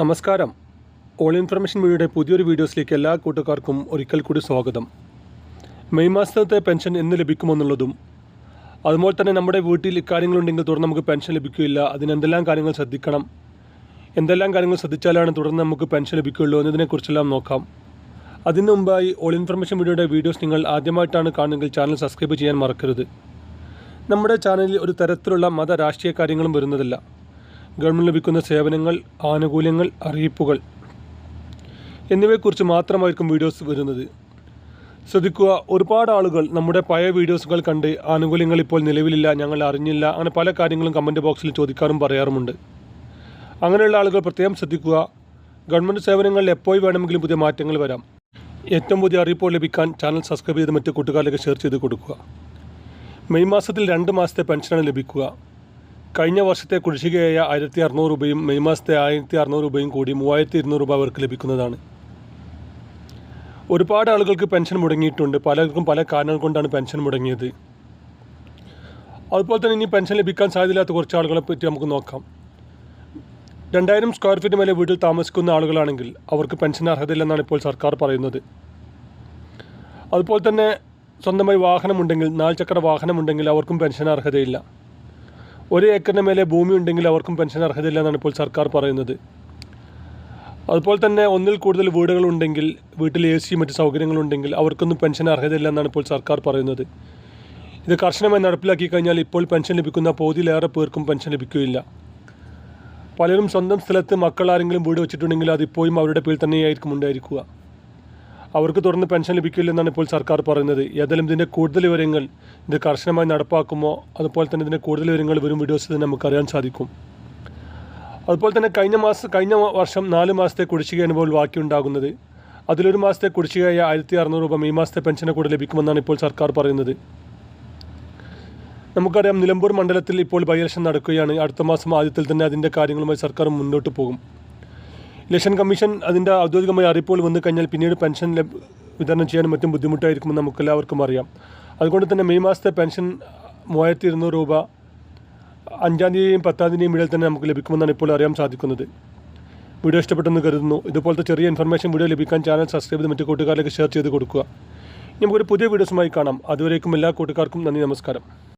നമസ്കാരം. All information മീഡിയയുടെ പുതിയൊരു വീഡിയോസിലേക്ക് എല്ലാ കൂട്ടുകാർക്കും ഒരിക്കൽ കൂടി സ്വാഗതം. മെയ് മാസത്തെ പെൻഷൻ എന്ന് ലഭിക്കുമെന്നുള്ളതും അതുപോലെ തന്നെ നമ്മുടെ വീട്ടിൽ ഇക്കാര്യങ്ങളുണ്ടെങ്കിൽ തുടർന്ന് നമുക്ക് പെൻഷൻ ലഭിക്കില്ല അതിനെന്തെല്ലാം കാര്യങ്ങൾ ശ്രദ്ധിക്കണം എന്തെല്ലാം കാര്യങ്ങൾ ശ്രദ്ധിച്ചാലാണ് തുടർന്ന് നമുക്ക് പെൻഷൻ ലഭിക്കുകയുള്ളൂ എന്നതിനെക്കുറിച്ചെല്ലാം നോക്കാം. അതിനു മുമ്പായി ഓൾ ഇൻഫർമേഷൻ മീഡിയയുടെ വീഡിയോസ് നിങ്ങൾ ആദ്യമായിട്ടാണ് കാണുന്നതെങ്കിൽ ചാനൽ സബ്സ്ക്രൈബ് ചെയ്യാൻ മറക്കരുത്. നമ്മുടെ ചാനലിൽ ഒരു തരത്തിലുള്ള മത രാഷ്ട്രീയ കാര്യങ്ങളും വരുന്നതല്ല. ഗവൺമെന്റ് ലഭിക്കുന്ന സേവനങ്ങൾ ആനുകൂല്യങ്ങൾ അറിയിപ്പുകൾ എന്നിവയെക്കുറിച്ച് മാത്രമായിരിക്കും വീഡിയോസ് വരുന്നത്. ശ്രദ്ധിക്കുക ഒരുപാട് ആളുകൾ നമ്മുടെ പഴയ വീഡിയോസുകൾ കണ്ട് ആനുകൂല്യങ്ങൾ ഇപ്പോൾ നിലവിലില്ല ഞങ്ങൾ അറിഞ്ഞില്ല അങ്ങനെ പല കാര്യങ്ങളും കമന്റ് ബോക്സിൽ ചോദിക്കാറും പറയാറുമുണ്ട്. അങ്ങനെയുള്ള ആളുകൾ പ്രത്യേകം ശ്രദ്ധിക്കുക ഗവൺമെന്റ് സേവനങ്ങളിൽ എപ്പോൾ വേണമെങ്കിലും പുതിയ മാറ്റങ്ങൾ വരാം. ഏറ്റവും പുതിയ അറിയിപ്പോൾ ലഭിക്കാൻ ചാനൽ സബ്സ്ക്രൈബ് ചെയ്ത് മറ്റ് കൂട്ടുകാരിലേക്ക് ഷെയർ ചെയ്ത് കൊടുക്കുക. മെയ് മാസത്തിൽ രണ്ട് മാസത്തെ പെൻഷനാണ് ലഭിക്കുക. കഴിഞ്ഞ വർഷത്തെ കുടിശ്ശികയായ ആയിരത്തി അറുന്നൂറ് രൂപയും മെയ് മാസത്തെ ആയിരത്തി അറുന്നൂറ് രൂപയും കൂടി മൂവായിരത്തി ഇരുന്നൂറ് രൂപ അവർക്ക് ലഭിക്കുന്നതാണ്. ഒരുപാട് ആളുകൾക്ക് പെൻഷൻ മുടങ്ങിയിട്ടുണ്ട്. പലർക്കും പല കാരണങ്ങൾ കൊണ്ടാണ് പെൻഷൻ മുടങ്ങിയത്. അതുപോലെ തന്നെ ഇനി പെൻഷൻ ലഭിക്കാൻ സാധ്യതയില്ലാത്ത കുറച്ച് ആളുകളെ പറ്റി നമുക്ക് നോക്കാം. രണ്ടായിരം സ്ക്വയർ ഫീറ്റ് മേലെ വീട്ടിൽ താമസിക്കുന്ന ആളുകളാണെങ്കിൽ അവർക്ക് പെൻഷൻ അർഹതയില്ലെന്നാണ് ഇപ്പോൾ സർക്കാർ പറയുന്നത്. അതുപോലെ തന്നെ സ്വന്തമായി വാഹനമുണ്ടെങ്കിൽ നാല് ചക്ര വാഹനമുണ്ടെങ്കിൽ അവർക്കും പെൻഷൻ അർഹതയില്ല. ഒരു ഏക്കറിന് മേലെ ഭൂമി ഉണ്ടെങ്കിൽ അവർക്കും പെൻഷൻ അർഹതയില്ല എന്നാണ് ഇപ്പോൾ സർക്കാർ പറയുന്നത്. അതുപോലെ തന്നെ ഒന്നിൽ കൂടുതൽ വീടുകളുണ്ടെങ്കിൽ വീട്ടിൽ എ സി മറ്റ് സൗകര്യങ്ങളുണ്ടെങ്കിൽ അവർക്കൊന്നും പെൻഷൻ അർഹതയില്ല എന്നാണ് ഇപ്പോൾ സർക്കാർ പറയുന്നത്. ഇത് കർശനമായി നടപ്പിലാക്കി കഴിഞ്ഞാൽ ഇപ്പോൾ പെൻഷൻ ലഭിക്കുന്ന പകുതിയിലേറെ പേർക്കും പെൻഷൻ ലഭിക്കുകയില്ല. പലരും സ്വന്തം സ്ഥലത്ത് മക്കൾ ആരെങ്കിലും വീട് വെച്ചിട്ടുണ്ടെങ്കിൽ അതിപ്പോഴും അവരുടെ പേരിൽ തന്നെയായിരിക്കും ഉണ്ടായിരിക്കുക. അവർക്ക് തുടർന്ന് പെൻഷൻ ലഭിക്കില്ലെന്നാണ് ഇപ്പോൾ സർക്കാർ പറയുന്നത്. ഏതായാലും ഇതിന്റെ കൂടുതൽ വിവരങ്ങൾ ഇത് കർശനമായി നടപ്പാക്കുമോ? അതുപോലെ തന്നെ ഇതിന്റെ കൂടുതൽ വിവരങ്ങൾ വരും വീഡിയോസിൽ തന്നെ നമുക്ക് അറിയാൻ സാധിക്കും. അതുപോലെ തന്നെ കഴിഞ്ഞ മാസം കഴിഞ്ഞ വർഷം നാല് മാസത്തെ കുടിശ്ശികയാണ് ഇപ്പോൾ ബാക്കിയുണ്ടാകുന്നത്. അതിലൊരു മാസത്തെ കുടിശ്ശികയായ ആയിരത്തി അറുന്നൂറ് രൂപ ഈ മാസത്തെ പെൻഷനെ കൂടെ ലഭിക്കുമെന്നാണ് ഇപ്പോൾ സർക്കാർ പറയുന്നത്. നമുക്കറിയാം നിലമ്പൂർ മണ്ഡലത്തിൽ ഇപ്പോൾ ബൈ ഇലക്ഷൻ നടക്കുകയാണ്. അടുത്ത മാസം ആദ്യത്തിൽ തന്നെ അതിന്റെ കാര്യങ്ങളുമായി സർക്കാർ മുന്നോട്ട് പോകും. ഇലക്ഷൻ കമ്മീഷൻ അതിന്റെ ഔദ്യോഗികമായ അറിയിപ്പുകൾ വന്നു കഴിഞ്ഞാൽ പിന്നീട് പെൻഷൻ വിതരണം ചെയ്യാനും മറ്റും ബുദ്ധിമുട്ടായിരിക്കുമെന്ന് നമുക്കെല്ലാവർക്കും അറിയാം. അതുകൊണ്ട് തന്നെ മെയ് മാസത്തെ പെൻഷൻ മൂവായിരത്തി ഇരുന്നൂറ് രൂപ അഞ്ചാം തീയതിയും പത്താം തീയതിയും ഇടയിൽ തന്നെ നമുക്ക് ലഭിക്കുമെന്നാണ് ഇപ്പോൾ അറിയാൻ സാധിക്കുന്നത്. വീഡിയോ ഇഷ്ടപ്പെട്ടെന്ന് കരുതുന്നു. ഇതുപോലത്തെ ചെറിയ ഇൻഫർമേഷൻ വീഡിയോ ലഭിക്കാൻ ചാനൽ സബ്സ്ക്രൈബ് ചെയ്ത് മറ്റു കൂട്ടുകാരിലേക്ക് ഷെയർ ചെയ്ത് കൊടുക്കുക. നമുക്കൊരു പുതിയ വീഡിയോസുമായി കാണാം. അതുവരേക്കും എല്ലാ കൂട്ടുകാർക്കും നന്ദി നമസ്കാരം.